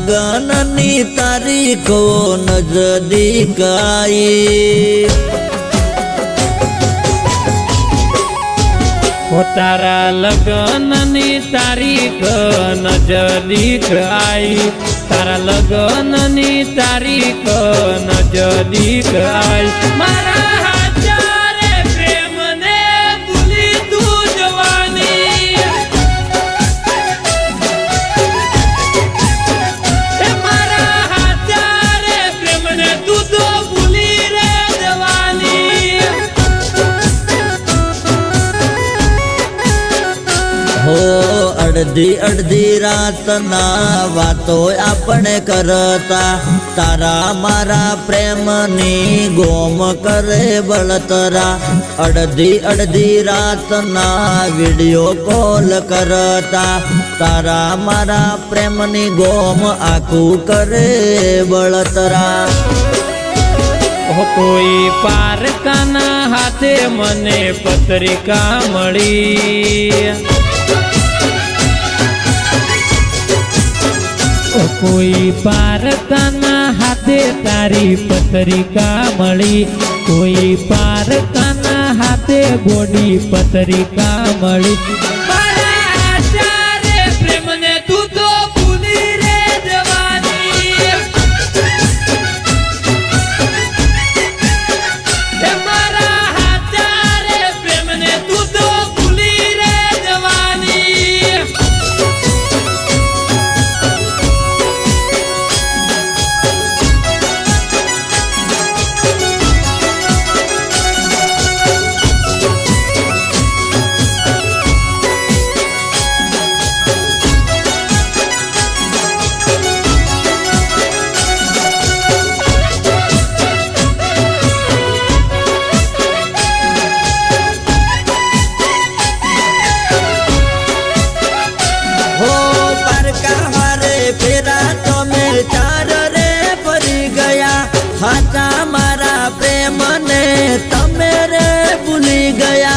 લગ્નની તારીખો નજદીક હો તારા લગ્નની તારીખ નજદીક આઈ તારા લગનની તારીખ નજદીક આઈ મારા અડધી અડધી રાતના વાતો આપણે કરતા. તારા મારા પ્રેમની ગોમ કરે બળતરા. અડધી અડધી રાતના વીડિયો કોલ કરતા. તારા મારા પ્રેમની ગોમ આખું કરે બળતરા. કોઈ પારકાના હાથે મને પત્રિકા મળી. કોઈ પારકાના હાથે તારી પત્રિકા મળી કોઈ પારકાના હાથે ગોડી પત્રિકા મળી ગયા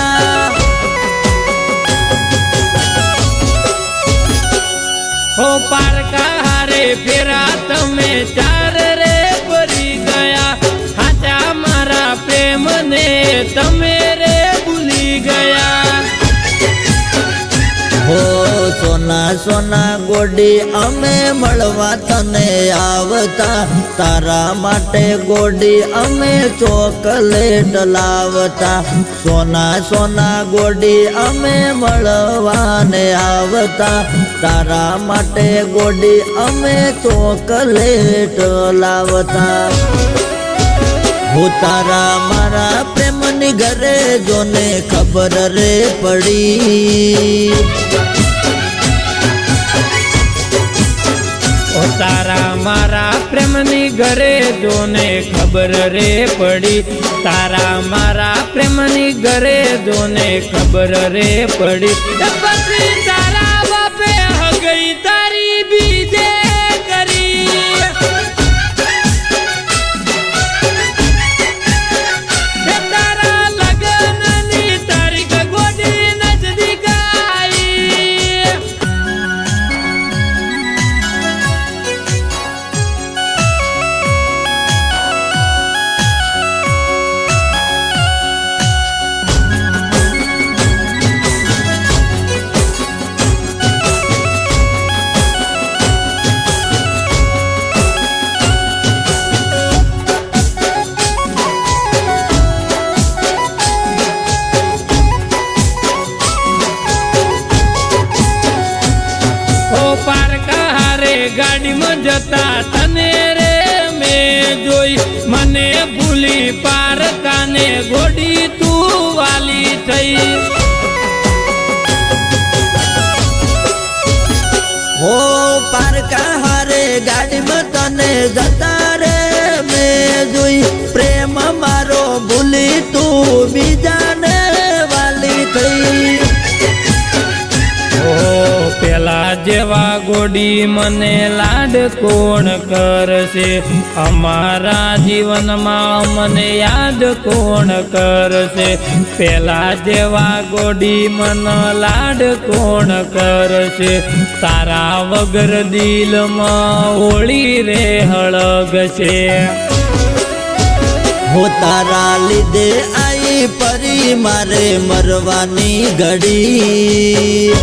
ગોડી અમે મળવા તને આવતા. તારા માટે ગોડી અમે ચોકલેટ લાવતા. સોના સોના ગોડી અમે મળવાને આવતા. તારા માટે ગોડી અમે ચોકલેટ લાવતા. હું તારા મારા પ્રેમની ઘરે જોને ખબર રે પડી. તારા મારા પ્રેમની ઘરે જોને ખબર રે પડી. તારા મારા પ્રેમની ઘરે જોને ખબર રે પડી. જતા તને રે મેં જોઈ. મને ભૂલી પારકાને ગોડી તું વાલી થઈ. હો પારકા હારે ગાડીમાં તને જતા જેવા ગોડી મને લાડ કોણ કરશે? અમારા જીવનમાં મને યાદ કોણ કરશે? પેલા જેવા ગોડી મન લાડ કોણ કરશે? તારા વગર દિલમાં હોળી રે હળગશે. હો તારા લીધે આઈ પરી, મારે મરવાની ઘડી.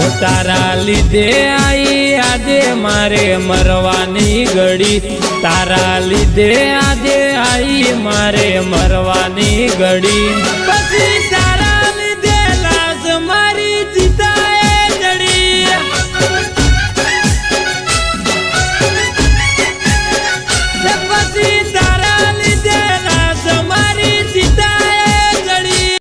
તારા લીધે આઈ, આજે મારે મરવાની ઘડી. તારા લીધે આજે આઈ, મારે મરવાની ઘડી. પછી